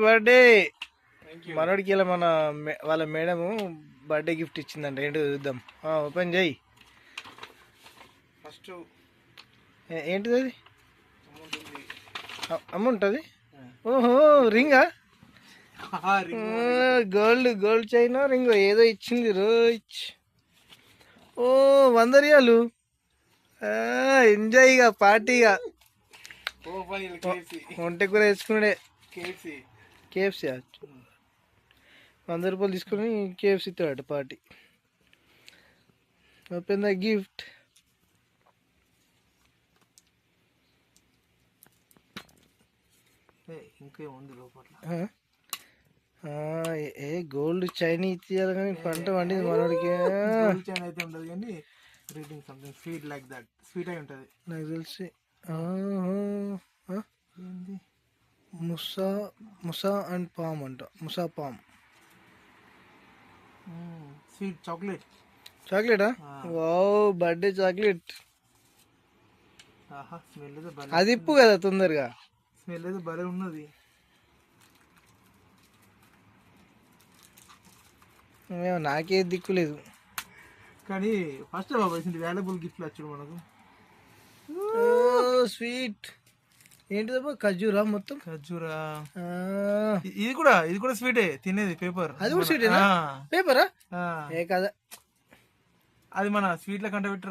Birthday మనోడికి ఇలా మన వాళ్ళ మేడము బర్త్డే గిఫ్ట్ ఇచ్చిందంట. ఏంటో చూద్దాం. ఓపెన్ చేయి. ఫస్ట్ ఏంటిది అది? అమౌంట్ అది? ఓహో రింగా? గోల్డ్ గోల్డ్ చైన్ రింగ్ ఏదో ఇచ్చింది రోచ్ ఓ వంద రియాలు ఎంజాయ్గా పార్టీగా ఒంటె కూర వేసుకునే కేసీ. కేఎఫ్సీ వంద రూపాయలు తీసుకుని కేఎఫ్సీ ఇస్తాడు party. Open the gift. A gold chain ఇచ్చేయాలి కానీ పంట వండింది మనోడికి. చైన్ అయితే ఉండదు కానీ reading something sweet like that sweet అయి ఉంటుంది. నాకు తెలిసి. ముసా ముసా అండ్ పామ్ అంట. Musa palm. Sweet chocolate. చాక్లెటా. Wow birthday chocolate. అది ఇప్పు కదా తొందరగా. స్మెల్ అయితే భలే ఉన్నది. నాకే దిక్కు లేదు. కానీ ఫస్ట్ బాబా వాల్యుబుల్ గిఫ్ట్లు వచ్చాడు మనకు. స్వీట్. ఏంటిదబ్బా? ఖజూరా మొత్తం? ఖర్జూరా. ఇది కూడా ఇది కూడా స్వీటే తినేది పేపర్ అది కూడా ఏనా? పేపరా ఏ కదా అది మన స్వీట్ల కంటే